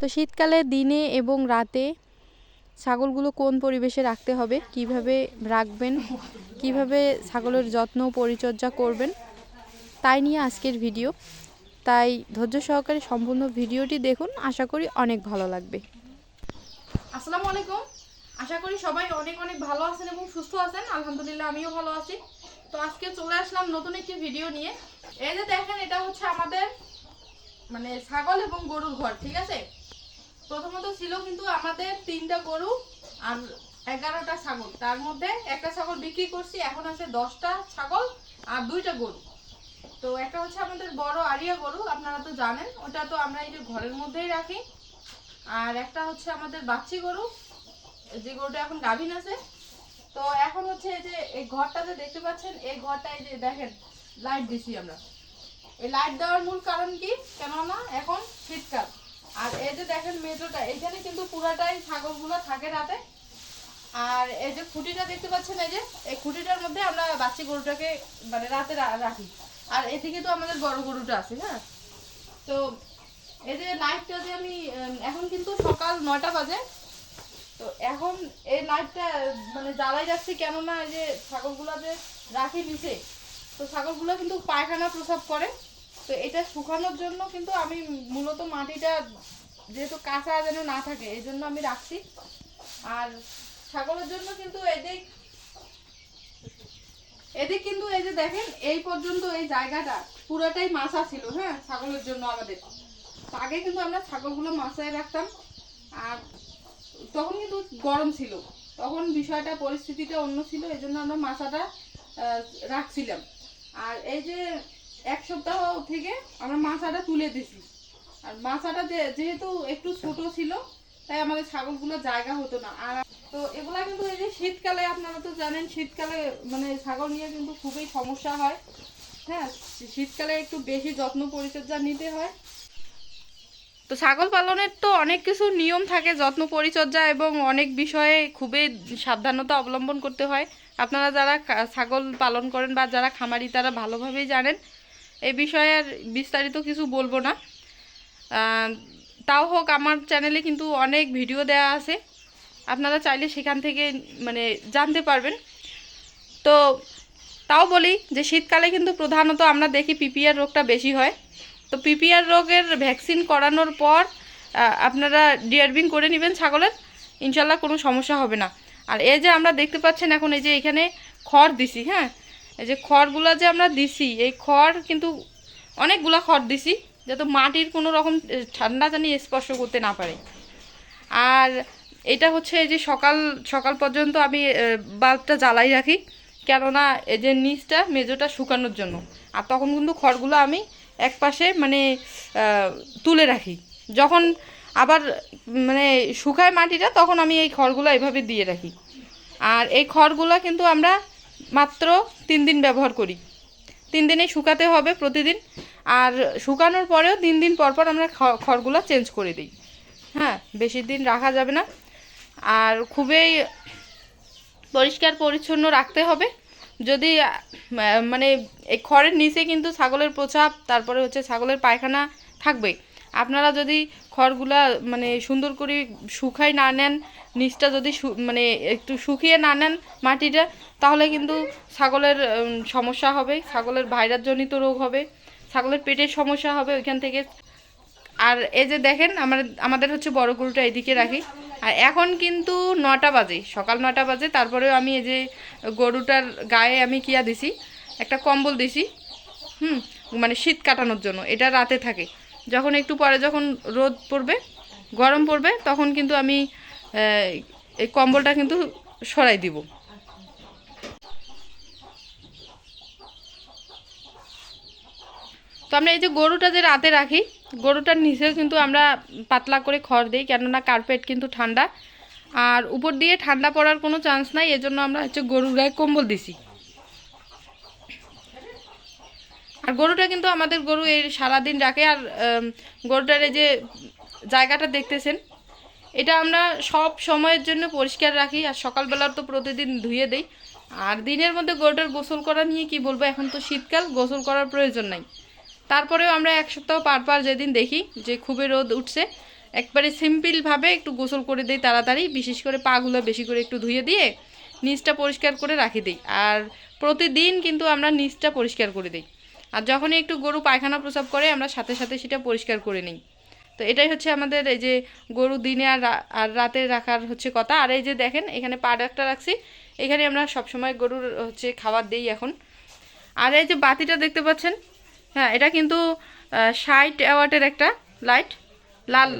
তো শীতকালে দিনে এবং রাতে ছাগলগুলো কোন পরিবেশে রাখতে হবে? কীভাবে রাখবেন? কীভাবে ছাগলের যত্ন পরিচর্যা করবেন? তাই নিয়ে আজকের ভিডিও। তাই ধৈর্য সহকারে সম্পূর্ণ ভিডিওটি দেখুন। আশা করি অনেক ভালো লাগবে। আসসালামু আলাইকুম। আশা করি সবাই অনেক অনেক ভালো আছেন এবং সুস্থ আছেন। আলহামদুলিল্লাহ আমিও ভালো আছি। তো আজকে চলে আসলাম নতুন একটি ভিডিও নিয়ে। এই যে দেখেন, এটা হচ্ছে আমাদের মানে ছাগল এবং গরুর ঘর, ঠিক আছে? প্রথমত ছিল কিন্তু আমাদের তিনটা গরু আর এগারোটা ছাগল। তার মধ্যে একটা ছাগল বিক্রি করছি, এখন আছে দশটা ছাগল আর দুইটা গরু। তো একটা হচ্ছে আমাদের বড় আরিয়া গরু, আপনারা তো জানেন, ওটা তো আমরা এই যে ঘরের মধ্যেই রাখি। আর একটা হচ্ছে আমাদের বাচ্চি গরু, যে গরুটা এখন গাভিন আছে। তো এখন হচ্ছে এই যে, এই ঘরটা যে দেখতে পাচ্ছেন, এই ঘরটা এই যে দেখেন লাইট দিছি আমরা। এই লাইট দেওয়ার মূল কারণ কি? কেননা এখন শীতকাল। আর এই যে দেখেন মেজোটা এখানে কিন্তু পুরাটাই ছাগলগুলো থাকে রাতে। আর এই যে খুঁটিটা দেখতে পাচ্ছেন, এই যে, এই খুঁটিটার মধ্যে আমরা বাচ্চি গরুটাকে মানে রাতে রাখি। আর এদিকে তো আমাদের বড় গরুটা আছে হ্যাঁ তো এই যে লাইটটা যে আমি এখন কিন্তু সকাল নয়টা বাজে। তো এখন এই লাইটটা মানে জ্বালাই যাচ্ছে কেননা এই যে ছাগলগুলো যে রাখি নিচে, তো ছাগলগুলো কিন্তু পায়খানা প্রসাব করে। তো এটা শুকানোর জন্য কিন্তু আমি মূলত মাটিটা যেহেতু কাঁচা যেন না থাকে, এই জন্য আমি রাখছি। আর ছাগলের জন্য কিন্তু এদিক এদিক কিন্তু এই যে দেখেন, এই পর্যন্ত এই জায়গাটা পুরোটাই মাছা ছিল হ্যাঁ ছাগলের জন্য আমাদের। আগে কিন্তু আমরা ছাগলগুলো মাছায় রাখতাম, আর তখন কিন্তু গরম ছিল। তখন বিষয়টা, পরিস্থিতিটা অন্য ছিল, এই জন্য আমরা মাছাটা রাখছিলাম। আর এই যে এক সপ্তাহ থেকে আমরা মাছাটা তুলে দিছি। আর মাছাটা যেহেতু একটু ছোট ছিল, তাই আমাদের ছাগলগুলো জায়গা হতো না। আর তো এগুলা কিন্তু এই যে শীতকালে, আপনারা তো জানেন, শীতকালে মানে ছাগল নিয়ে কিন্তু খুবই সমস্যা হয়। হ্যাঁ শীতকালে একটু বেশি যত্ন পরিচর্যা নিতে হয়। তো ছাগল পালনের তো অনেক কিছু নিয়ম থাকে, যত্ন পরিচর্যা এবং অনেক বিষয়ে খুবই সাবধানতা অবলম্বন করতে হয়। আপনারা যারা ছাগল পালন করেন বা যারা খামারি, তারা ভালোভাবেই জানেন। এই বিষয়ে আর বিস্তারিত কিছু বলব না। তাও হোক, আমার চ্যানেলে কিন্তু অনেক ভিডিও দেওয়া আছে। আপনারা চাইলে সেখান থেকে মানে জানতে পারবেন। তো তাও বলি যে, শীতকালে কিন্তু প্রধানত আমরা দেখি পিপিআর রোগটা বেশি হয়। তো পিপিআর রোগের ভ্যাকসিন করানোর পর আপনারা ডিয়ারবিং করে নেবেন ছাগলের। ইনশাল্লাহ কোনো সমস্যা হবে না। আর এই যে আমরা দেখতে পাচ্ছেন এখন এই যে এখানে খড় দিছি হ্যাঁ? এই যে খড়গুলো যে আমরা দিছি, এই খড় কিন্তু অনেকগুলা খড় দিছি, যাতে মাটির কোনো রকম ঠান্ডা জানি স্পর্শ করতে না পারে। আর এটা হচ্ছে এই যে সকাল সকাল পর্যন্ত আমি বাল্বটা জ্বালাই রাখি, কেননা এই যে নিচটা মেজোটা শুকানোর জন্য। আর তখন কিন্তু খড়গুলো আমি এক পাশে মানে তুলে রাখি। যখন আবার মানে শুকায় মাটিটা, তখন আমি এই খড়গুলো এভাবে দিয়ে রাখি। আর এই খড়গুলো কিন্তু আমরা মাত্র তিন দিন ব্যবহার করি। তিন দিনে শুকাতে হবে প্রতিদিন। আর শুকানোর পরেও তিন দিন পর পর আমরা খড়গুলো চেঞ্জ করে দিই। হ্যাঁ বেশি দিন রাখা যাবে না। আর খুবই পরিষ্কার পরিচ্ছন্ন রাখতে হবে। যদি মানে এই খড়ের নিচে কিন্তু ছাগলের প্রসাব, তারপরে হচ্ছে ছাগলের পায়খানা থাকবে। আপনারা যদি খড়গুলা মানে সুন্দর করে শুকাই না নেন, নিচটা যদি মানে একটু শুকিয়ে না নেন মাটিটা তাহলে কিন্তু ছাগলের সমস্যা হবে। ছাগলের ভাইরাসজনিত রোগ হবে। ছাগলের পেটের সমস্যা হবে ওইখান থেকে। আর এই যে দেখেন, আমার, আমাদের হচ্ছে বড় গরুটা এদিকে রাখি। আর এখন কিন্তু নটা বাজে, সকাল নটা বাজে। তারপরেও আমি এই যে গরুটার গায়ে আমি কিয়া দিছি, একটা কম্বল দিছি, হুম মানে শীত কাটানোর জন্য। এটা রাতে থাকে। যখন একটু পরে যখন রোদ পড়বে, গরম পড়বে, তখন কিন্তু আমি এই কম্বলটা কিন্তু সরাই দিব। আমরা এই যে গরুটা যে রাতে রাখি, গরুটার নিচেও কিন্তু আমরা পাতলা করে খড় দিই, কেননা কার্পেট কিন্তু ঠান্ডা। আর উপর দিয়ে ঠান্ডা পড়ার কোনো চান্স নাই, এজন্য আমরা হচ্ছে গরুর গায়ে কম্বল দিছি। আর গরুটা কিন্তু আমাদের গরু এই সারাদিন রাখে, আর গরুটার এই যে জায়গাটা দেখতেছেন, এটা আমরা সব সময়ের জন্য পরিষ্কার রাখি, আর সকালবেলা তো প্রতিদিন ধুয়ে দেই। আর দিনের মধ্যে গরুটার গোসল করা নিয়ে কি বলব, এখন তো শীতকাল, গোসল করার প্রয়োজন নাই। তারপরেও আমরা এক সপ্তাহ পার পার যেদিন দেখি যে খুবই রোদ উঠছে, একবারে সিম্পলভাবে একটু গোসল করে দিই তাড়াতাড়ি, বিশেষ করে পাগুলো বেশি করে একটু ধুয়ে দিয়ে নিচটা পরিষ্কার করে রাখি দিই। আর প্রতিদিন কিন্তু আমরা নিচটা পরিষ্কার করে দিই। আর যখনই একটু গরু পায়খানা প্রসাব করে, আমরা সাথে সাথে সেটা পরিষ্কার করে নিই। তো এটাই হচ্ছে আমাদের এই যে গরু দিনে আর আর রাতে রাখার হচ্ছে কথা। আর এই যে দেখেন, এখানে পা ডাকটা রাখছি। এখানে আমরা সবসময় গরুর হচ্ছে খাবার দিই এখন। আর এই যে বাতিটা দেখতে পাচ্ছেন হ্যাঁ এটা কিন্তু ষাট ওয়াটের একটা লাইট লাল,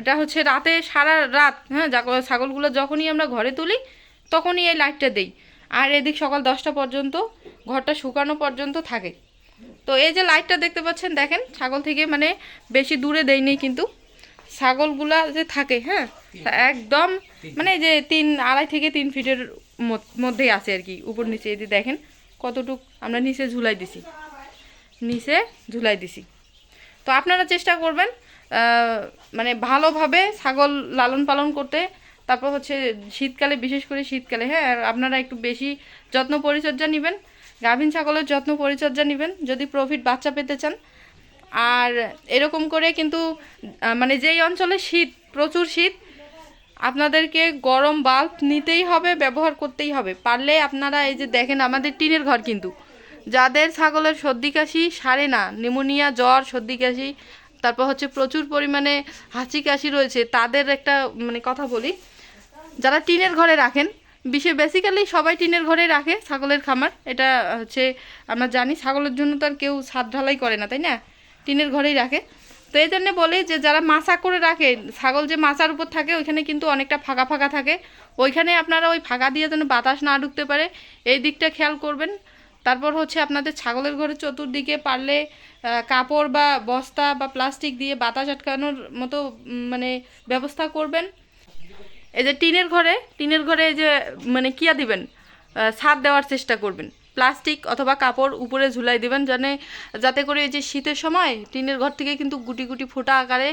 এটা হচ্ছে রাতে, সারা রাত হ্যাঁ ছাগলগুলো যখনই আমরা ঘরে তুলি, তখনই এই লাইটটা দেই। আর এদিক সকাল দশটা পর্যন্ত, ঘরটা শুকানো পর্যন্ত থাকে। তো এই যে লাইটটা দেখতে পাচ্ছেন, দেখেন, ছাগল থেকে মানে বেশি দূরে দেয়নি কিন্তু, ছাগলগুলা যে থাকে হ্যাঁ একদম মানে যে তিন, আড়াই থেকে তিন ফিটের মধ্যেই আছে আর কি, উপর নিচে যে দেখেন, কতটুক আমরা নিচে ঝুলাই দিছি। নিচে ঝুলাই দিছি। তো আপনারা চেষ্টা করবেন মানে ভালোভাবে ছাগল লালন পালন করতে। তারপর হচ্ছে শীতকালে, বিশেষ করে শীতকালে হ্যাঁ আর আপনারা একটু বেশি যত্ন পরিচর্যা নেবেন। গাভীন ছাগলের যত্ন পরিচর্যা নেবেন, যদি প্রফিট বাচ্চা পেতে চান। আর এরকম করে কিন্তু মানে যেই অঞ্চলে শীত, প্রচুর শীত, আপনাদেরকে গরম বাল্ব নিতেই হবে, ব্যবহার করতেই হবে। পারলে আপনারা এই যে দেখেন, আমাদের টিনের ঘর কিন্তু। যাদের ছাগলের সর্দি কাশি সারে না, নিমোনিয়া, জ্বর, সর্দি কাশি, তারপর হচ্ছে প্রচুর পরিমাণে হাঁচি কাশি রয়েছে, তাদের একটা মানে কথা বলি, যারা টিনের ঘরে রাখেন বিশেষ বেসিক্যালি সবাই টিনের ঘরে রাখে ছাগলের খামার, এটা হচ্ছে আমরা জানি, ছাগলের জন্য তো আর কেউ ছাদ ঢালাই করে না, তাই না? টিনের ঘরেই রাখে। তো এই জন্য বলি যে, যারা মাচা করে রাখে, ছাগল যে মাচার উপর থাকে, ওইখানে কিন্তু অনেকটা ফাঁকা ফাঁকা থাকে। ওইখানে আপনারা ওই ফাঁকা দিয়ে যেন বাতাস না ঢুকতে পারে, এই দিকটা খেয়াল করবেন। তারপর হচ্ছে আপনাদের ছাগলের ঘরের চতুর্দিকে পারলে কাপড় বা বস্তা বা প্লাস্টিক দিয়ে বাতাস আটকানোর মতো মানে ব্যবস্থা করবেন। এই যে টিনের ঘরে টিনের ঘরে এই যে মানে কিয়া দিবেন? ছাদ দেওয়ার চেষ্টা করবেন। প্লাস্টিক অথবা কাপড় উপরে ঝুলাই দিবেন জানে, যাতে করে এই যে শীতের সময় টিনের ঘর থেকে কিন্তু গুটি গুটি ফোঁটা আকারে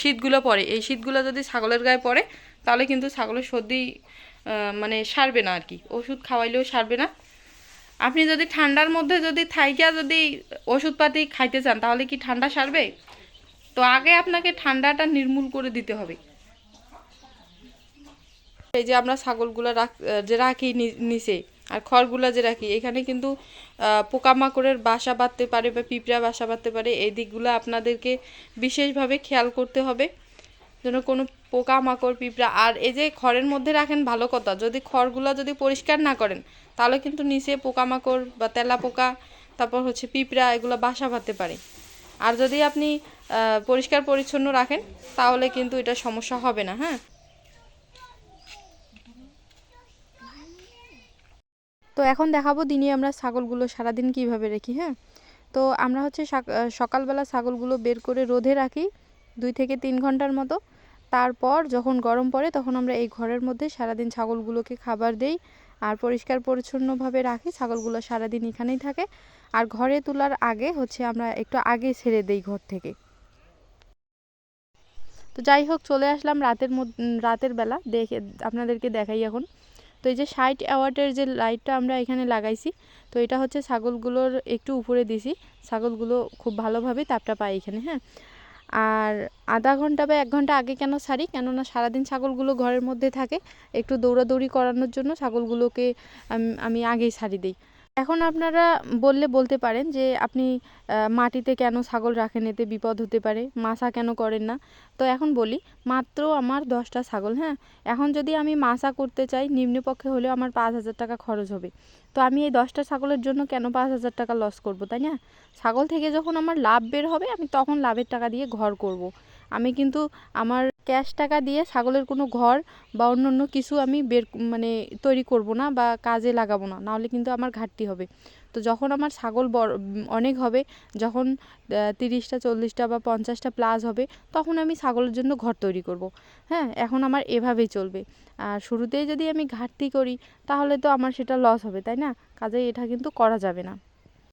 শীতগুলো পড়ে। এই শীতগুলো যদি ছাগলের গায়ে পড়ে, তাহলে কিন্তু ছাগলের সর্দি মানে সারবে না আর কি। ওষুধ খাওয়াইলেও সারবে না। আপনি যদি ঠান্ডার মধ্যে যদি থাইকা যদি ওষুধপাতি খাইতে চান, তাহলে কি ঠান্ডা সারবে? তো আগে আপনাকে ঠান্ডাটা নির্মূল করে দিতে হবে। এই যে আমরা ছাগলগুলো রাখ, যে রাখি নিচে, আর খড়গুলা যে রাখি, এখানে কিন্তু পোকামাকড়ের বাসা বাঁধতে পারে বা পিঁপড়া বাসা বাঁধতে পারে, এই দিকগুলো আপনাদেরকে বিশেষভাবে খেয়াল করতে হবে। যেন কোনো পোকামাকড়, পিঁপড়া, আর এই যে খড়ের মধ্যে রাখেন ভালো কথা, যদি খড়গুলো যদি পরিষ্কার না করেন, তাহলে কিন্তু নিচে পোকামাকড় বা তেলা পোকা, তারপর হচ্ছে পিঁপড়া, এগুলো বাসা বাঁধতে পারে। আর যদি আপনি পরিষ্কার পরিচ্ছন্ন রাখেন, তাহলে কিন্তু এটা সমস্যা হবে না হ্যাঁ? তো এখন দেখাবো দিনে আমরা ছাগলগুলো সারাদিন কীভাবে রাখি হ্যাঁ? তো আমরা হচ্ছে সকালবেলা ছাগলগুলো বের করে রোদে রাখি, দুই থেকে তিন ঘণ্টার মতো। তারপর যখন গরম পড়ে তখন আমরা এই ঘরের মধ্যে সারাদিন ছাগলগুলোকে খাবার দেই আর পরিষ্কার পরিচ্ছন্নভাবে রাখি, ছাগলগুলো সারাদিন এখানেই থাকে। আর ঘরে তোলার আগে হচ্ছে আমরা একটু আগে ছেড়ে দেই ঘর থেকে। তো যাই হোক, চলে আসলাম রাতের রাতের বেলা। দেখে, আপনাদেরকে দেখাই এখন। তো এই যে ষাট অ্যাওয়ার্ডের যে লাইটটা আমরা এখানে লাগাইছি, তো এটা হচ্ছে ছাগলগুলোর একটু উপরে দিছি। ছাগলগুলো খুব ভালোভাবে তাপটা পায় এখানে হ্যাঁ। আর আধা ঘণ্টা বা এক ঘণ্টা আগে কেন ছাড়ি? কেননা সারাদিন ছাগলগুলো ঘরের মধ্যে থাকে, একটু দৌড়াদৌড়ি করানোর জন্য ছাগলগুলোকে আমি আগেই ছাড়ি দিই। এখন আপনারা বললে বলতে পারেন যে আপনি মাটিতে কেন ছাগল রাখেন? এতে বিপদ হতে পারে। মাছা কেন করেন না? তো এখন বলি, মাত্র আমার দশটা ছাগল হ্যাঁ? এখন যদি আমি মাছা করতে চাই, নিম্নপক্ষে হলেও আমার পাঁচ হাজার টাকা খরচ হবে। তো আমি এই দশটা ছাগলের জন্য কেন পাঁচ হাজার টাকা লস করব, তাই না? ছাগল থেকে যখন আমার লাভ বের হবে, আমি তখন লাভের টাকা দিয়ে ঘর করব। আমি কিন্তু আমার ক্যাশ টাকা দিয়ে ছাগলের কোনো ঘর বা অন্য অন্য কিছু আমি বের মানে তৈরি করব না বা কাজে লাগাবো না, নাহলে কিন্তু আমার ঘাটতি হবে। তো যখন আমার ছাগল বড়, অনেক হবে, যখন তিরিশটা, চল্লিশটা বা পঞ্চাশটা প্লাস হবে, তখন আমি ছাগলের জন্য ঘর তৈরি করব। হ্যাঁ এখন আমার এভাবেই চলবে। আর শুরুতেই যদি আমি ঘাটতি করি, তাহলে তো আমার সেটা লস হবে, তাই না? কাজে এটা কিন্তু করা যাবে না।